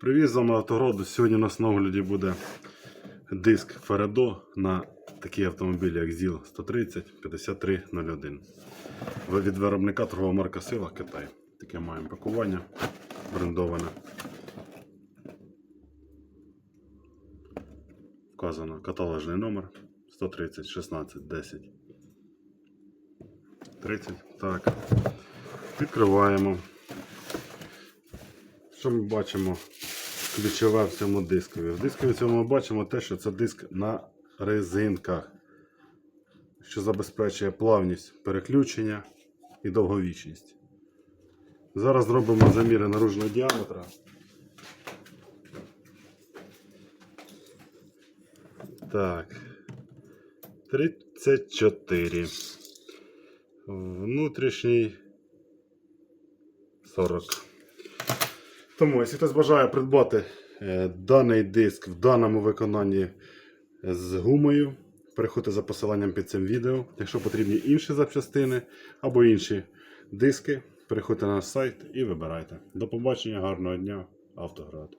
Привіз з вами автограду. Сьогодні у нас на огляді буде диск Фередо на такі автомобілі, як ЗІЛ 130 5301. Від виробника торгова марка Сила Китай. Таке маємо пакування брендоване. Вказано каталожний номер 130 16 10 30. Так. Відкриваємо. Що ми бачимо ключове в цьому дискові? В дискові цьому ми бачимо те, що це диск на резинках, що забезпечує плавність переключення і довговічність. Зараз зробимо заміри наружного діаметра. Так. 34. Внутрішній 40. Тому, якщо хтось бажає придбати е, даний диск в даному виконанні з гумою, переходьте за посиланням під цим відео. Якщо потрібні інші запчастини або інші диски, переходьте на наш сайт і вибирайте. До побачення, гарного дня, автоград.